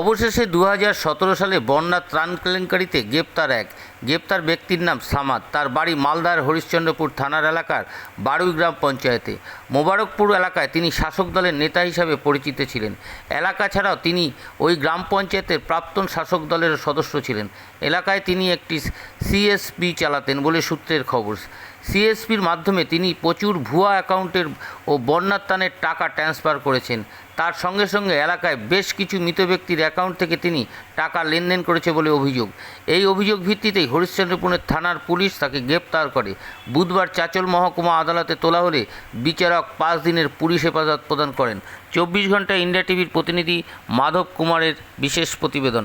অবশেষে দু হাজার সতেরো সালে বন্যা ত্রাণ কেলেঙ্কারিতে গ্রেপ্তার এক। গ্রেপ্তার ব্যক্তির নাম সামাদ। তার বাড়ি মালদার হরিশ্চন্দ্রপুর থানার এলাকার বারুই গ্রাম পঞ্চায়েতে। মোবারকপুর এলাকায় তিনি শাসক দলের নেতা হিসাবে পরিচিত ছিলেন। এলাকা ছাড়াও তিনি ওই গ্রাম পঞ্চায়েতের প্রাক্তন শাসক দলের সদস্য ছিলেন। এলাকায় তিনি একটি সিএসপি চালাতেন বলে সূত্রের খবর। সিএসপির মাধ্যমে তিনি প্রচুর ভুয়া অ্যাকাউন্টের ও বন্যাত্রাণের টাকা ট্রান্সফার করেছেন। তার সঙ্গে সঙ্গে এলাকায় বেশ কিছু মৃত ব্যক্তির অ্যাকাউন্ট থেকে তিনি টাকা লেনদেন করেছে বলে অভিযোগ। এই অভিযোগ ভিত্তিতেই হরিশ্চন্দ্রপুরের থানার পুলিশ তাকে গ্রেপ্তার করে। বুধবার চাচল মহকুমা আদালতে তোলা হলে বিচারক পাঁচ দিনের পুলিশ হেফাজত প্রদান করেন। চব্বিশ ঘণ্টা ইন্ডিয়া টিভির প্রতিনিধি মাধব কুমারের বিশেষ প্রতিবেদন।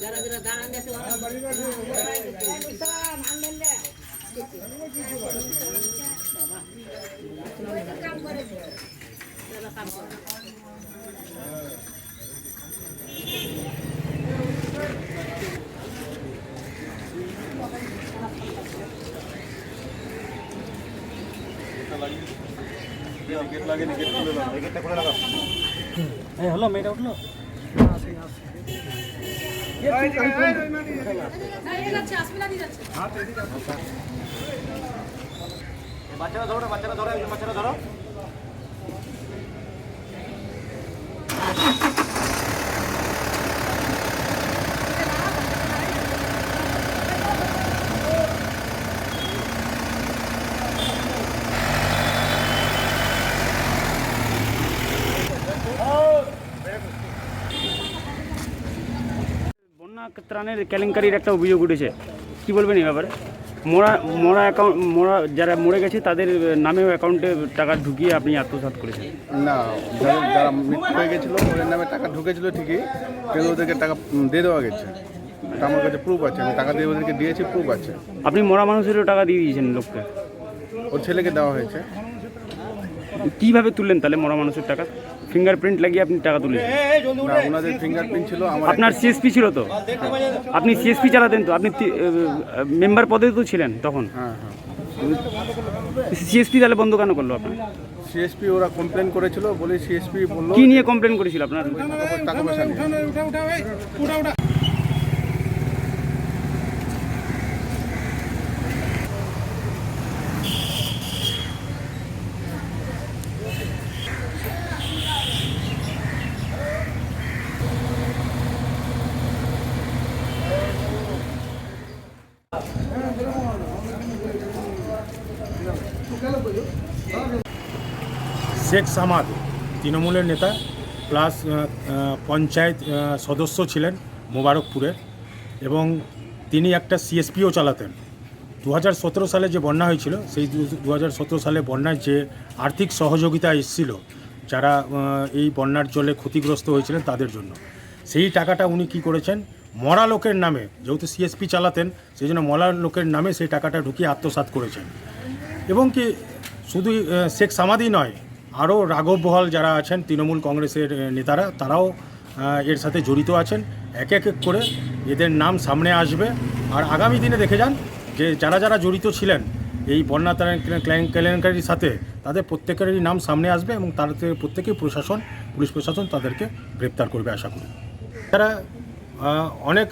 যারা যারা দাঁড়ান গেছে কাম করে কাম করে ঘরে না হয় এটা মুরগি দেখব এই হলো মেয়েটা উঠল বাচ্চারা ধরো বাচ্চারা ধরো বাচ্চারা ধরো বন্যা ত্রাণের কেলেঙ্কারির একটা অভিযোগ উঠেছে। কি বলবেন এই ব্যাপারে? মোরা মোরা অ্যাকাউন্ট মোরা যারা মরে গেছে তাদের নামেও অ্যাকাউন্টে টাকা ঢুকিয়ে আপনি আত্মসাৎ করেছেন। না যারা যারা মৃত্যু হয়ে গেছিল ওদের নামে টাকা ঢুকেছিল ঠিকই কিন্তু ওদেরকে টাকা দিয়ে দেওয়া গেছে। আমার কাছে প্রুফ আছে আমি টাকা দিয়ে ওদেরকে দিয়েছি প্রুফ আছে। আপনি মরা মানুষেরও টাকা দিয়ে দিয়েছেন লোককে? ওর ছেলেকে দেওয়া হয়েছে। কীভাবে তুললেন তাহলে মরা মানুষের টাকা? ফিঙ্গারপ্রিন্ট লাগিয়ে আপনি টাকা তুলেছেন। না ওনাদের ফিঙ্গারপ্রিন্ট ছিল আমার আপনার সিএসপি ছিল তো? আপনি সিএসপি চালাতেন তো? আপনি মেম্বার পদে তো ছিলেন তখন। হ্যাঁ হ্যাঁ। সিএসপি তাহলে বন্ধ কেন করল আপনার সিএসপি ওরা কমপ্লেন করেছিল বলে সিএসপি বলল কি নিয়ে কমপ্লেন করেছিল আপনার? টাকা পয়সা নিয়ে। শেখ সামাদ তৃণমূলের নেতা, প্লাস পঞ্চায়েত সদস্য ছিলেন মোবারকপুরে এবং তিনি একটা সিএসপিও চালাতেন। দু হাজার সতেরো সালে যে বন্যা হয়েছিল, সেই দু হাজার সতেরো সালে বন্যায় যে আর্থিক সহযোগিতা এসেছিল, যারা এই বন্যার জলে ক্ষতিগ্রস্ত হয়েছিলেন তাদের জন্য। সেই টাকাটা উনি কি করেছেন? মরা লোকের নামে, যেহেতু সিএসপি চালাতেন, সেই জন্য মরা লোকের নামে সেই টাকাটা ঢুকিয়ে আত্মসাৎ করেছেন। এবং কি শুধু শেখ সামাদি নয় আরও রাঘব বহাল যারা আছেন, তৃণমূল কংগ্রেসের নেতারা, তারাও এর সাথে জড়িত আছেন। এক এক এক করে এদের নাম সামনে আসবে। আর আগামী দিনে দেখে যান যে যারা যারা জড়িত ছিলেন, এই বন্যা কেলেঙ্কারির সাথে তাদের প্রত্যেকেরই নাম সামনে আসবে এবং তাদের প্রত্যেকেই প্রশাসন, পুলিশ প্রশাসন তাদেরকে গ্রেপ্তার করবে আশা করি। তারা অনেক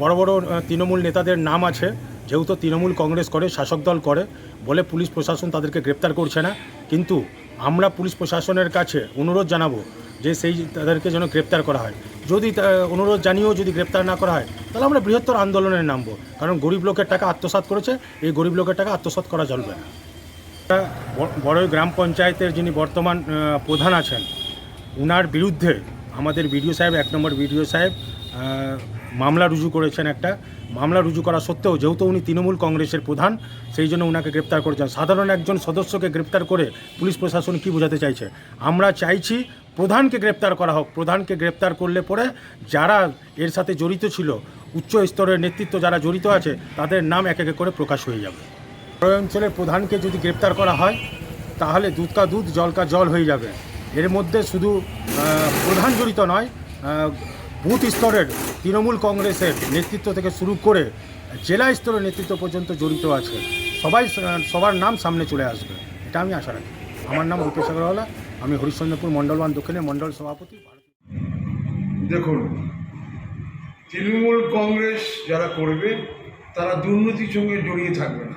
বড় বড় তৃণমূল নেতাদের নাম আছে। যেহেতু তৃণমূল কংগ্রেস করে, শাসক দল করে, বলে পুলিশ প্রশাসন তাদেরকে গ্রেপ্তার করছে না। কিন্তু আমরা পুলিশ প্রশাসনের কাছে অনুরোধ জানাব যে সেই তাদেরকে যেন গ্রেপ্তার করা হয়। যদি অনুরোধ জানিয়েও যদি গ্রেপ্তার না করা হয়, তাহলে আমরা বৃহত্তর আন্দোলনে নামবো। কারণ গরিব লোকের টাকা আত্মসাৎ করেছে, এই গরিব লোকের টাকা আত্মসাৎ করা চলবে না। বড়ই গ্রাম পঞ্চায়েতের যিনি বর্তমান প্রধান আছেন, উনার বিরুদ্ধে আমাদের বিডিও সাহেব, এক নম্বর বিডিও সাহেব মামলা রুজু করেছেন একটা। মামলা রুজু করা সত্ত্বেও যেহেতু উনি তৃণমূল কংগ্রেসের প্রধান, সেই জন্য উনাকে গ্রেপ্তার করেছেন। সাধারণ একজন সদস্যকে গ্রেপ্তার করে পুলিশ প্রশাসন কি বোঝাতে চাইছে? আমরা চাইছি প্রধানকে গ্রেপ্তার করা হোক। প্রধানকে গ্রেপ্তার করলে পরে যারা এর সাথে জড়িত ছিল, উচ্চ স্তরের নেতৃত্ব যারা জড়িত আছে, তাদের নাম এক এক করে প্রকাশ হয়ে যাবে। অঞ্চলের প্রধানকে যদি গ্রেপ্তার করা হয়, তাহলে দুধ কা দুধ, জল কা জল হয়ে যাবে। এর মধ্যে শুধু প্রধান জড়িত নয় বুথ স্তরের তৃণমূল কংগ্রেসের নেতৃত্ব থেকে শুরু করে জেলা স্তরের নেতৃত্ব পর্যন্ত জড়িত আছে। সবাই সবার নাম সামনে চলে আসবে। এটা আমি আশা রাখি। আমার নাম রূপেশ আগরওয়ালা। আমি হরিশ্চন্দ্রপুর মণ্ডল ওয়ান দক্ষিণের মণ্ডল সভাপতি দেখুন, তৃণমূল কংগ্রেস যারা করবে, তারা দুর্নীতির সঙ্গে জড়িয়ে থাকবে না।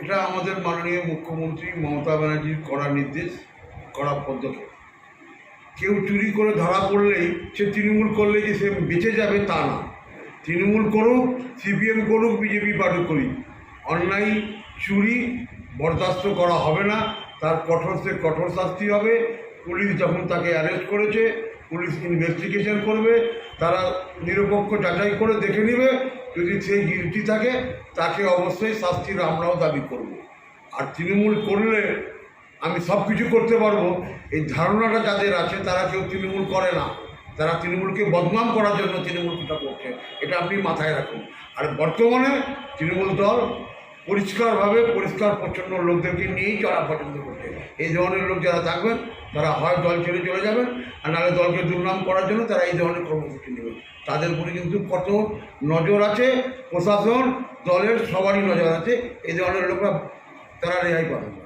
এটা আমাদের মাননীয় মুখ্যমন্ত্রী মমতা ব্যানার্জির কড়া নির্দেশ, কড়া পদক্ষেপ। কেউ চুরি করে ধরা পড়লেই সে তৃণমূল করলে যে সে বেঁচে যাবে তা না। তৃণমূল করুক, সিপিএম করুক, বিজেপি পার্টি করি। অন্যায়, চুরি, বরদাস্ত করা হবে না। তার কঠোর সে কঠোর শাস্তি হবে। পুলিশ যখন তাকে অ্যারেস্ট করেছে, পুলিশ ইনভেস্টিগেশন করবে। তারা নিরপেক্ষ যাচাই করে দেখে নেবে। যদি সে গিলটি থাকে, তাকে অবশ্যই শাস্তির আমরাও দাবি করব। আর তৃণমূল করলে আমি সব কিছু করতে পারব। এই ধারণাটা যাদের আছে, তারা কেউ তৃণমূল করে না। তারা তৃণমূলকে বদনাম করার জন্য তৃণমূল তৃণমূলটা করছে। এটা আপনি মাথায় রাখুন। আর বর্তমানে তৃণমূল দল পরিষ্কারভাবে, পরিষ্কার পরিচ্ছন্ন লোকদেরকে নিয়েই চলা পছন্দ করছে। এই ধরনের লোক যারা থাকবেন, তারা হয় দল ছেড়ে চলে যাবেন, আর নাহলে দলকে দুর্নাম করার জন্য তারা এই ধরনের কর্মসূচি নেবেন তাদের উপরে কিন্তু কত নজর আছে, প্রশাসন, দলের সবারই নজর আছে। এই ধরনের লোকরা তারা রেহাই পাবেন